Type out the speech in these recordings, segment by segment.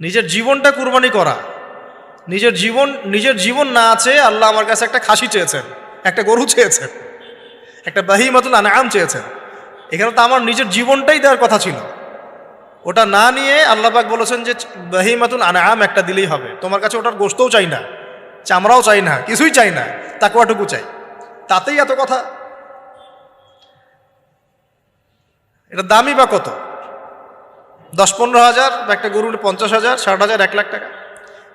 নিজের জীবনটা কুরবানি করা। নিজের জীবন নিজের জীবন না আছে আল্লাহ আমার কাছে একটা খাসি চেয়েছেন, একটা গরু চেয়েছেন, একটা বাহি বাহিমাতুল আনাম চেয়েছেন। এখানে তো আমার নিজের জীবনটাই দেওয়ার কথা ছিল। ওটা না নিয়ে আল্লাহবাক বলেছেন যে বাহি বাহিমাতুল আনাম একটা দিলেই হবে। তোমার কাছে ওটার গোস্তও চাই না, চামড়াও চাই না, কিছুই চাই না তাকুয়াটুকু চাই। তাতেই এত কথা? এটা দামি বা কত? দশ পনেরো হাজার বা একটা গরু পঞ্চাশ হাজার, ষাট হাজার, এক লাখ টাকা।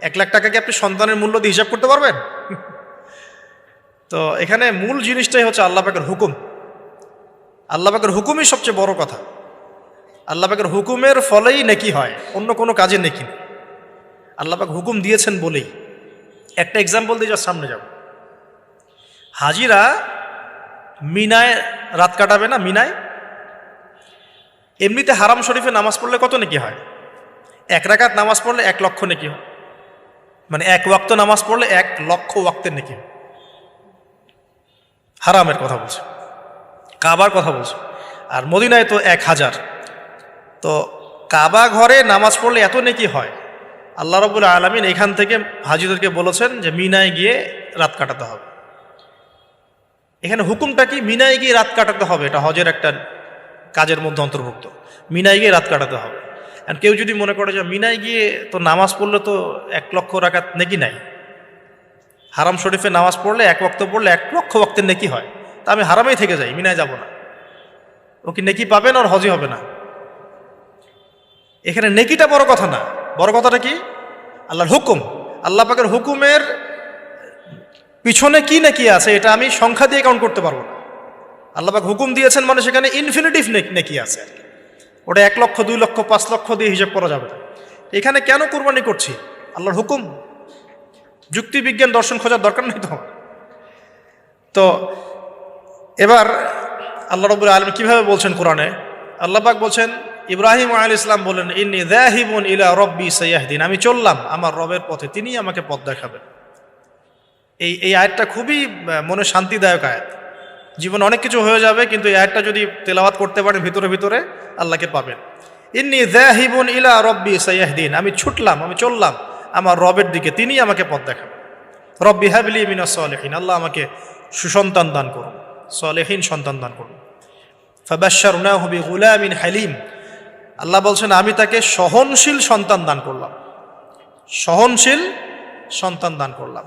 এক লাখ টাকা কি আপনি সন্তানের মূল্য দিয়ে হিসাব করতে পারবেন? তো এখানে মূল জিনিসটাই হচ্ছে আল্লাহ পাকের হুকুম। আল্লাহ পাকের হুকুমই সবচেয়ে বড় কথা। আল্লাহ পাকের হুকুমের ফলেই নেকি হয়, অন্য কোনো কাজে নেকি নেই আল্লাহ পাক হুকুম দিয়েছেন বলেই। একটা এক্সাম্পল দিয়ে যার সামনে যাব হাজিরা মিনায় রাত কাটাবে না? মিনায়? এমনিতে হারাম শরীফে নামাজ পড়লে কত নেকি হয়? এক রাকাত নামাজ পড়লে এক লক্ষ নেকি হয়। মানে এক ওয়াক্ত নামাজ পড়লে এক লক্ষ ওয়াক্তের নেকি হারামের কথা বলছে। কাবার কথা বলছে। আর মদিনায় তো এক হাজার। তো কাবা ঘরে নামাজ পড়লে এত নেকি হয়? আল্লাহ রবুল আলমিন এখান থেকে হাজিদেরকে বলেছেন যে মিনায় গিয়ে রাত কাটাতে হবে। এখানে হুকুমটা কি? মিনায় গিয়ে রাত কাটাতে হবে। এটা হজের একটা কাজের মধ্যে অন্তর্ভুক্ত। মিনায় গিয়ে রাত কাটাতে হবে। আর কেউ যদি মনে করে যে মিনায় গিয়ে তো নামাজ পড়লে তো এক লক্ষ রাখাত নেকি নাই। হারাম শরীফে নামাজ পড়লে এক ওয়াক্ত পড়লে এক লক্ষ ওয়াক্তের নেকি হয়। তা আমি হারামেই থেকে যাই, মিনায় যাব না। ও কি নেকি পাবেন আর হজি হবে না? এখানে নেকিটা বড় কথা না। বড় কথাটা কি? আল্লাহর হুকুম। আল্লাহ পাকের হুকুমের পিছনে কি নেকি আছে, এটা আমি সংখ্যা দিয়ে কাউন্ট করতে পারব না। আল্লাহবাক হুকুম দিয়েছেন মানে সেখানে ইনফিনিটিভ নেকি আছে আর কি। ওটা এক লক্ষ, দুই লক্ষ, পাঁচ লক্ষ দিয়ে হিসাব করা যাবে এখানে কেন কোরবানি করছি? আল্লাহর হুকুম। যুক্তি বিজ্ঞান দর্শন খোঁজার দরকার নেই তো। তো এবার আল্লাহ রবুল আলম কীভাবে বলছেন কোরআনে? আল্লাহবাক বলছেন, ইব্রাহিম আল ইসলাম বলেন ইন্নি দেহিবুন ইলা রব্বি সৈয়াহদিন আমি চললাম আমার রবের পথে তিনি আমাকে পথ দেখাবেন। এই এই আয়াতটা খুবই মনে শান্তিদায়ক আয়াত। জীবন অনেক কিছু হয়ে যাবে, কিন্তু আয়াতটা যদি তেলাওয়াত করতে পারেন ভিতরে ভিতরে, আল্লাহকে পাবেন। ইন্নি দেহিবুন ইলা রব্বি সৈয়াহদিন আমি ছুটলাম, আমি চললাম, আমার রবের দিকে তিনি আমাকে পথ দেখাবেন রব্বি হাবলি মিনা সলেহীন, আল্লাহ আমাকে সুসন্তান দান করুন, সলেহীন সন্তান দান করুন। ফাবাশার হবি গুলামিন হালিম, আল্লাহ বলছেন, আমি তাকে সহনশীল সন্তান দান করলাম। সহনশীল সন্তান দান করলাম।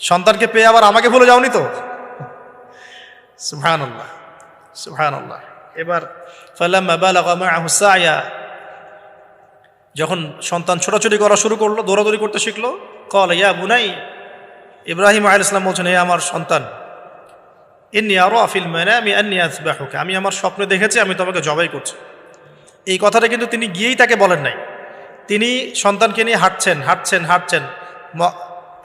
সন্তানকে পেয়ে আবার আমাকে ভুলে যাওনি তো? সুহান আল্লাহ এবার হুসাইয়া যখন সন্তান ছোটাছুটি করা শুরু করল, দৌড়াদৌড়ি করতে শিখলো, কল, ইয়া বুনাই, ইব্রাহিম আল ইসলাম বলছেন, হে আমার সন্তান এমনি আরও আফিল মানে আমি এমনি আসবাহুকে আমি আমার স্বপ্নে দেখেছি, আমি তোমাকে জবাই করছি। এই কথাটা কিন্তু তিনি গিয়েই তাকে বলেন নাই। তিনি সন্তানকে নিয়ে হাঁটছেন হাঁটছেন হাঁটছেন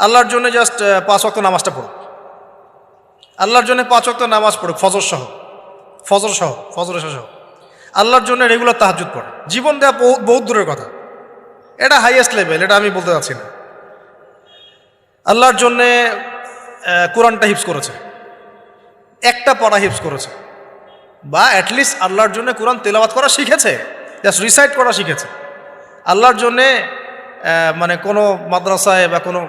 আল্লাহর জন্য জাস্ট পাঁচ অক্ত নামাজটা পড়ুক। আল্লাহর জন্য পাঁচ অক্ত নামাজ পড়ুক, ফজর সহ। ফজর সহ ফজর সহ। আল্লাহর জন্য রেগুলার তাহাজুদ পড়ে। জীবন দেওয়া বহু- বহুত দূরের কথা। এটা হাইয়েস্ট লেভেল এটা আমি বলতে চাচ্ছি না। আল্লাহর জন্যে কোরআনটা হিপস করেছে। একটা পড়া হিপস করেছে। বা অ্যাটলিস্ট আল্লাহর জন্য কোরআন তেলাওয়াত করা শিখেছে। জাস্ট রিসাইট করা শিখেছে। আল্লাহর জন্যে মানে কোনো মাদ্রাসায় বা কোনো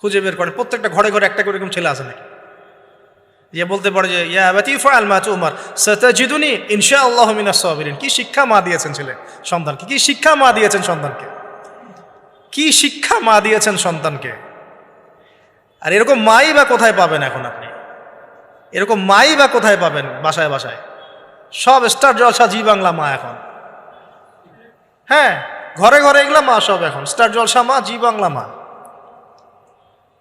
খুঁজে বের করেন। প্রত্যেকটা ঘরে ঘরে একটা করে ছেলে আছে নাকি? যে বলতে পারে যে, ইয়া বাতিফা আল মাচ উমার সতাজিদুনি ইনশা আল্লাহ সাবিরিন। কি শিক্ষা মা দিয়েছেন ছেলে সন্তানকে? কি শিক্ষা মা দিয়েছেন সন্তানকে? কি শিক্ষা মা দিয়েছেন সন্তানকে? আর এরকম মাই বা কোথায় পাবেন এখন আপনি? এরকম মাই বা কোথায় পাবেন বাসায় বাসায়? সব স্টার জলসা জি বাংলা মা এখন। হ্যাঁ ঘরে ঘরে এগুলা মা সব এখন। স্টার জলসা মা, জি বাংলা মা।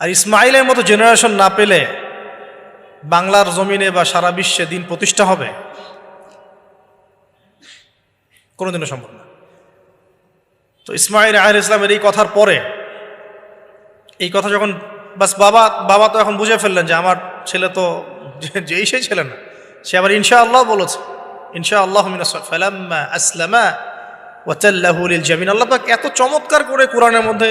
আর ইসমাইলের মতো জেনারেশন না পেলে বাংলার জমিনে বা সারা বিশ্বে দিন প্রতিষ্ঠা হবে? কোনোদিনও সম্ভব না। তো ইসমাইল আহ ইসলামের এই কথার পরে, এই কথা যখন, বাস বাবা বাবা তো এখন বুঝে ফেললেন যে আমার ছেলে তো যেই সেই ছেলে না, সে আবার ইনশা আল্লাহ বলেছে ইনশা আল্লাহ ফালাম্মা আসলামা ওয়াচাল্লাহুল জামিন। আল্লাহ এত চমৎকার করে কোরআনের মধ্যে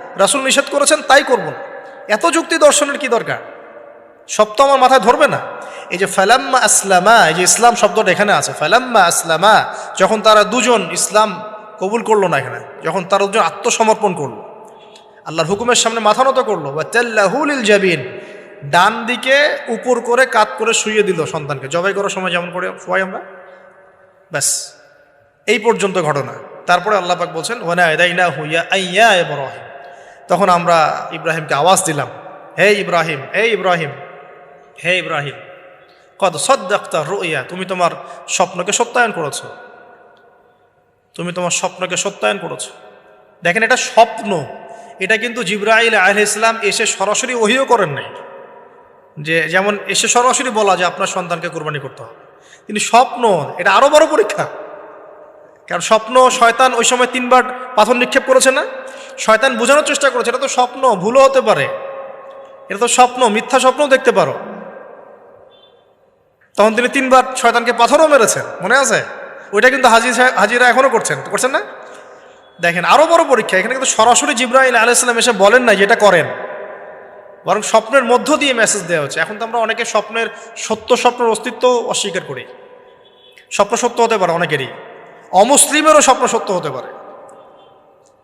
রাসুল নিষেধ করেছেন, তাই করব। এত যুক্তি দর্শনের কি দরকার? সব তো আমার মাথায় ধরবে না। এই যে ফালাম্মা আসলামা, এই যে ইসলাম শব্দটা এখানে আছে, ফালাম্মা আসলামা, যখন তারা দুজন ইসলাম কবুল করল না এখানে, যখন তারা দুজন আত্মসমর্পণ করল, আল্লাহর হুকুমের সামনে মাথা নত করল বা তেল্লাহুল জাবিন, ডান দিকে উপর করে কাত করে শুয়ে দিল সন্তানকে। জবাই করার সময় যেমন করে শোয়াই আমরা? ব্যাস, এই পর্যন্ত ঘটনা। তারপরে আল্লাহ পাক বলছেন ওনা এদাইনা হুইয়া আইয়া ইব্রাহিম। তখন আমরা ইব্রাহিমকে আওয়াজ দিলাম, হে ইব্রাহিম হে ইব্রাহিম হে ইব্রাহিম, কদ সদ্দাক্তা রুইয়া, তুমি তোমার স্বপ্নকে সত্যায়ন করেছ। তুমি তোমার স্বপ্নকে সত্যায়ন করেছ। দেখেন এটা স্বপ্ন। এটা কিন্তু জিব্রাইল আহ ইসলাম এসে সরাসরি ওহিও করেন নাই। যে যেমন এসে সরাসরি বলা যে আপনার সন্তানকে কোরবানি করতে হবে। তিনি স্বপ্ন, এটা আরও বড় পরীক্ষা। কারণ স্বপ্ন শয়তান ওই সময় তিনবার পাথর নিক্ষেপ করেছে না? শয়তান বোঝানোর চেষ্টা করেছে, এটা তো স্বপ্ন, ভুলও হতে পারে। এটা তো স্বপ্ন, মিথ্যা স্বপ্নও দেখতে পারো। তখন তিনি তিনবার শয়তানকে পাথরও মেরেছেন, মনে আছে? ওইটা কিন্তু হাজির হাজিরা এখনও করছেন। করছেন না? দেখেন, আরও বড় পরীক্ষা। এখানে কিন্তু সরাসরি জিব্রাহিম আলাইসালাম এসে বলেন না যেটা করেন। বরং স্বপ্নের মধ্য দিয়ে মেসেজ দেওয়া হচ্ছে। এখন তো আমরা অনেকে স্বপ্নের সত্য, স্বপ্নের অস্তিত্ব অস্বীকার করি। স্বপ্ন সত্য হতে পারে অনেকেরই। অমুসলিমেরও স্বপ্ন সত্য হতে পারে।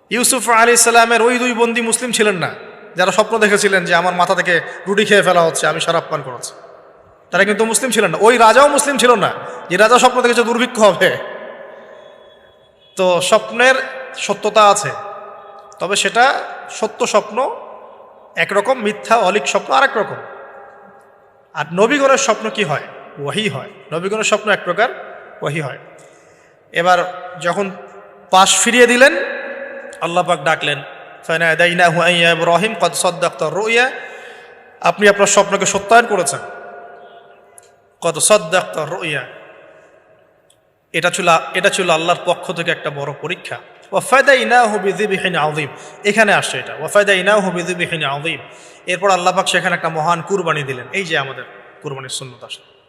ইউসুফ আলী ইসলামের ওই দুই বন্দি মুসলিম ছিলেন না। যারা স্বপ্ন দেখেছিলেন যে আমার মাথা থেকে রুটি খেয়ে ফেলা হচ্ছে, আমি শরাব পান করেছি। তারা কিন্তু মুসলিম ছিলেন না। ওই রাজাও মুসলিম ছিল না। যে রাজা স্বপ্ন দেখেছে দুর্ভিক্ষ হবে। তো স্বপ্নের সত্যতা আছে। তবে সেটা সত্য স্বপ্ন, একরকম মিথ্যা অলিক স্বপ্ন আরেক রকম। আর নবীগণের স্বপ্ন কি হয়? ওয়াহি হয়। নবীগণের স্বপ্ন এক প্রকার, ওয়াহি হয়। এবার যখন পাশ ফিরিয়ে দিলেন আল্লাহ পাক ডাকলেন ইব্রাহিম কদ সাদ্দাকতা রুইয়া আপনি আপনার স্বপ্নকে সত্যায়ন করেছেন। কত সাদ্দাকতা রুইয়া এটা ছিল এটা ছিল আল্লাহর পক্ষ থেকে একটা বড় পরীক্ষা। ওয়াফায়দা ইনাহু বিদিবিহিন আযীম। এখানে আসছে এটা। ওয়াফায়দা ইনাহু বিদিবিহিন আযীম। এরপর আল্লাহ পাক সেখানে একটা মহান কুরবানি দিলেন। এই যে আমাদের কুরবানির সুন্নত আসলে।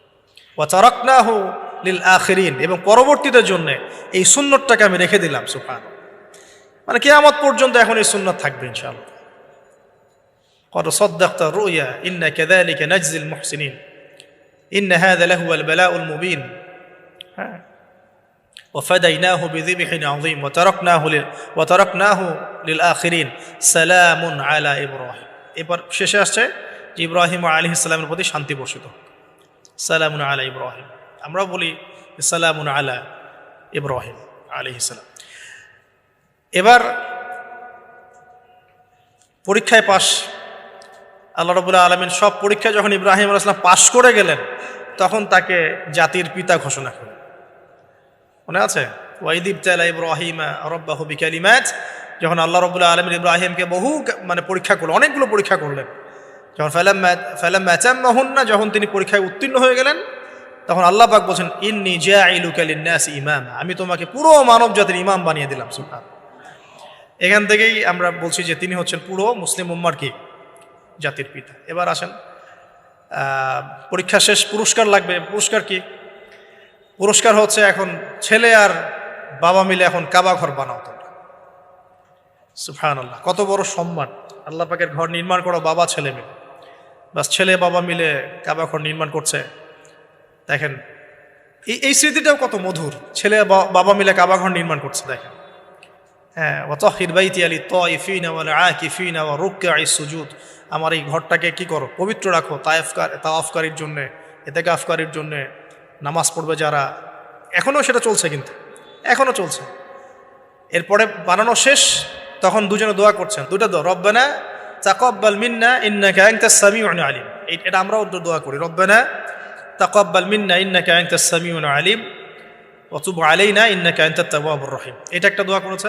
ওয়াতারাকনাহু লিল আখিরিন। এবং পরবর্তীদের জন্য এই সুন্নতটাকে আমি রেখে দিলাম সুফান মানে কিয়ামত পর্যন্ত এখন এই সুন্নত থাকবে ইনশাআল্লাহ قد صدقت الرؤيا إن كذلك نجزي المحسنين إن هذا لهو البلاء المبين ها. وفديناه بذبح عظيم وتركناه لل... وتركناه للآخرين سلام على إبراهيم এবার শেষে আসছে যে ইব্রাহিম আলী ইসলামের প্রতি শান্তি বর্ষিত হোক। সালামুন আলা ইব্রাহিম আমরা বলি সালামুন আলা ইব্রাহিম আলী ইসলাম এবার পরীক্ষায় পাশ। আল্লাহ রবুল্লাহ আলমিন সব পরীক্ষায় যখন ইব্রাহিম আলাইসলাম পাশ করে গেলেন, তখন তাকে জাতির পিতা ঘোষণা করলেন মনে আছে? ওয়াইদিব তালা ইব্রাহিম রব্বাহু বিকালিমাত, যখন আল্লাহ রবুল্লাহ আলমিন ইব্রাহিমকে বহু মানে পরীক্ষা করলেন, অনেকগুলো পরীক্ষা করলেন। যখন ফেলাম ফেলাম ম্যাচাম্মাহুন না যখন তিনি পরীক্ষায় উত্তীর্ণ হয়ে গেলেন, তখন আল্লাহ পাক বলছেন, ইন্নি জাইলুকালিন্নাস ইমাম আমি তোমাকে পুরো মানব জাতির ইমাম বানিয়ে দিলাম সুলতান এখান থেকেই আমরা বলছি যে তিনি হচ্ছেন পুরো মুসলিম উম্মার কি? জাতির পিতা। এবার আসেন পরীক্ষা শেষ, পুরস্কার লাগবে। পুরস্কার কি? পুরস্কার হচ্ছে এখন ছেলে আর বাবা মিলে এখন কাবা ঘর বানাও তোমরা। সুফান আল্লাহ কত বড় সম্মান। আল্লাহ পাকের ঘর নির্মাণ করো, বাবা, ছেলে মিলে। বাস ছেলে, বাবা মিলে কাবা ঘর নির্মাণ করছে। দেখেন, এই স্মৃতিটাও কত মধুর। ছেলে বাবা মিলে কাবা ঘর নির্মাণ করছে, দেখেন। ওয়াতাহির বাইতি আলী ওয়াল আকিফিনা ওয়া রুকআই সুজুদ। আমার এই ঘরটাকে কি করো? পবিত্র রাখো তায়েফকার তাওয়াফকারীর জন্য, এতেকাফকারীর জন্য নামাজ পড়বে যারা। এখনও সেটা চলছে কিন্তু এখনও চলছে। এরপরে বানানো শেষ, তখন দুজনে দোয়া করছেন। দুটা দোয়া, রব্বানা তাকাব্বাল মিন্না ইন্নাকা আনতাস সামিউন আলিম। এটা আমরাও দোয়া করি। রব্বানা তাকাব্বাল মিন্না ইন্নাকা আনতাস সামিউন আলিম। ওয়া তুব আলাইনা ইন্নাকা আনতাত তাওয়াবুর রহিম। এটা একটা দোয়া করেছেন?